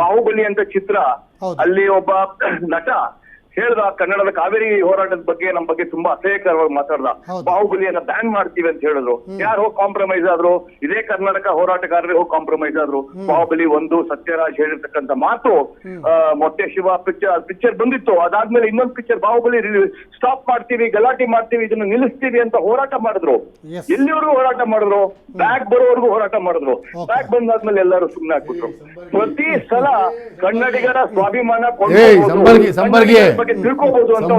ಬಾಹುಬಲಿ ಅಂತ ಚಿತ್ರ ಅಲ್ಲಿ ಒಬ್ಬ ನಟ ಹೇಳ್ದ ಕನ್ನಡದ ಕಾವೇರಿ ಹೋರಾಟದ ಬಗ್ಗೆ ನಮ್ಮ ಬಗ್ಗೆ ತುಂಬಾ ಅಸಹ್ಯಕರವಾಗಿ ಮಾತಾಡ್ದ. ಬಾಹುಬಲಿಯನ್ನ ಬ್ಯಾನ್ ಮಾಡ್ತೀವಿ ಅಂತ ಹೇಳಿದ್ರು. ಯಾರು ಹೋಗಿ ಕಾಂಪ್ರಮೈಸ್ ಆದ್ರು ಇದೇ ಕರ್ನಾಟಕ ಹೋರಾಟಗಾರರೇ ಹೋಗಿ ಕಾಂಪ್ರಮೈಸ್ ಆದ್ರು ಬಾಹುಬಲಿ ಒಂದು ಸತ್ಯರಾಜ್ ಹೇಳಿರ್ತಕ್ಕಂಥ ಮಾತು ಮೊಟ್ಟೆ ಶಿವ ಪಿಕ್ಚರ್ ಪಿಕ್ಚರ್ ಬಂದಿತ್ತು. ಅದಾದ್ಮೇಲೆ ಇನ್ನೊಂದು ಪಿಕ್ಚರ್ ಬಾಹುಬಲಿ ಸ್ಟಾಪ್ ಮಾಡ್ತೀವಿ ಗಲಾಟೆ ಮಾಡ್ತೀವಿ ಇದನ್ನ ನಿಲ್ಲಿಸ್ತೀವಿ ಅಂತ ಹೋರಾಟ ಮಾಡಿದ್ರು. ಎಲ್ಲಿವರೆಗೂ ಹೋರಾಟ ಮಾಡಿದ್ರು? ಬ್ಯಾಗ್ ಬರೋವರೆಗೂ ಹೋರಾಟ ಮಾಡಿದ್ರು. ಬ್ಯಾಕ್ ಬ್ಯಾಗ್ ಬಂದಾದ್ಮೇಲೆ ಎಲ್ಲರೂ ಸುಮ್ಮನೆ ಹಾಕ್ಬಿಟ್ರು. ಪ್ರತಿ ಸಲ ಕನ್ನಡಿಗರ ಸ್ವಾಭಿಮಾನ ಬಗ್ಗೆ ತಿಳ್ಕೊಬಹುದು ಅಂತ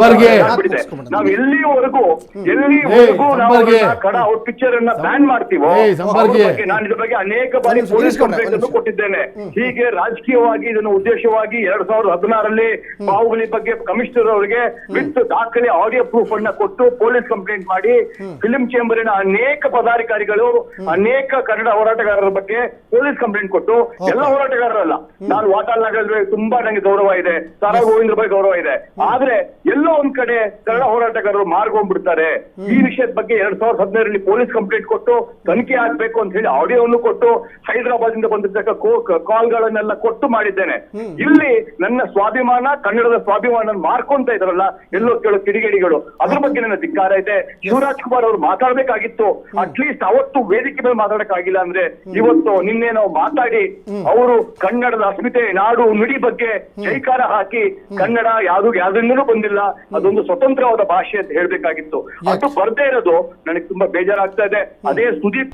ಆಗ್ಬಿಟ್ಟಿದೆ. ನಾವು ಎಲ್ಲಿವರೆಗೂ ಎಲ್ಲಿವರೆಗೂ ನಾವು ಕಡ ಅವ್ರ ಪಿಕ್ಚರ್ ಅನ್ನ ಬ್ಯಾನ್ ಮಾಡ್ತೀವೋ ನಾನು ಇದ್ರ ಬಗ್ಗೆ ಅನೇಕ ಬಾರಿ ಪೊಲೀಸ್ ಕಂಪ್ಲೇಂಟ್ ಅನ್ನು ಕೊಟ್ಟಿದ್ದೇನೆ. ಹೀಗೆ ರಾಜಕೀಯವಾಗಿ ಇದನ್ನು ಉದ್ದೇಶವಾಗಿ ಎರಡ್ ಸಾವಿರದ ಹದಿನಾರಲ್ಲಿ ಬಾಹುಬಲಿ ಬಗ್ಗೆ ಕಮಿಷನರ್ ಅವರಿಗೆ ವಿತ್ ದಾಖಲೆ ಆಡಿಯೋ ಪ್ರೂಫ್ ಅನ್ನ ಕೊಟ್ಟು ಪೊಲೀಸ್ ಕಂಪ್ಲೇಂಟ್ ಮಾಡಿ ಫಿಲಿಂ ಚೇಂಬರಿನ ಅನೇಕ ಪದಾಧಿಕಾರಿಗಳು ಅನೇಕ ಕನ್ನಡ ಹೋರಾಟಗಾರರ ಬಗ್ಗೆ ಪೊಲೀಸ್ ಕಂಪ್ಲೇಂಟ್ ಕೊಟ್ಟು ಎಲ್ಲ ಹೋರಾಟಗಾರರಲ್ಲ. ನಾನು ವಾಟಾಲ್ ನಗರ ತುಂಬಾ ನಂಗೆ ಗೌರವ ಇದೆ. ಸಾರಾ ಗೋವಿಂದ್ರ ಬಗ್ಗೆ ಗೌರವ ಇದೆ. ಆದ್ರೆ ಎಲ್ಲೋ ಒಂದ್ ಕಡೆ ಕನ್ನಡ ಹೋರಾಟಗಾರರು ಮಾರ್ಗೊಂಡ್ಬಿಡ್ತಾರೆ. ಈ ವಿಷಯದ ಬಗ್ಗೆ ಎರಡ್ ಸಾವಿರದ ಹದಿನೈದರಲ್ಲಿ ಪೊಲೀಸ್ ಕಂಪ್ಲೇಂಟ್ ಕೊಟ್ಟು ತನಿಖೆ ಆಗ್ಬೇಕು ಅಂತ ಹೇಳಿ ಆಡಿಯೋವನ್ನು ಕೊಟ್ಟು ಹೈದರಾಬಾದ್ ಇಂದ ಬಂದಿರ್ತಕ್ಕ ಕಾಲ್ಗಳನ್ನೆಲ್ಲ ಕೊಟ್ಟು ಮಾಡಿದ್ದೇನೆ. ಇಲ್ಲಿ ನನ್ನ ಸ್ವಾಭಿಮಾನ ಕನ್ನಡದ ಸ್ವಾಭಿಮಾನ ಮಾರ್ಕೊಂತ ಇದ್ರಲ್ಲ ಎಲ್ಲೋ ಕೇಳೋ ಕಿಡಿಗೇಡಿಗಳು. ಅದ್ರ ಬಗ್ಗೆ ನನ್ನ ಧಿಕ್ಕಾರ ಇದೆ. ಶಿವರಾಜ್ ಕುಮಾರ್ ಅವರು ಮಾತಾಡ್ಬೇಕಾಗಿತ್ತು. ಅಟ್ಲೀಸ್ಟ್ ಅವತ್ತು ವೇದಿಕೆ ಮೇಲೆ ಮಾತಾಡಕ್ಕಾಗಿಲ್ಲ ಅಂದ್ರೆ ಇವತ್ತು ನಿನ್ನೆ ನಾವು ಮಾತಾಡಿ ಅವರು ಕನ್ನಡದ ಅಸ್ಮಿತೆ ನಾಡು ನುಡಿ ಬಗ್ಗೆ ಜೈಕಾರ ಹಾಕಿ ಕನ್ನಡ ಯಾವ್ದು ಯಾವ್ದಿಂದಲೂ ಬಂದಿಲ್ಲ. ಅದೊಂದು ಸ್ವತಂತ್ರವಾದ ಭಾಷೆ ಅಂತ ಹೇಳ್ಬೇಕಾಗಿತ್ತು. ಅದು ಬರ್ದೇ ಇರೋದು ನನಗೆ ತುಂಬಾ ಬೇಜಾರಾಗ್ತಾ ಇದೆ. ಅದೇ ಸುದೀಪ್.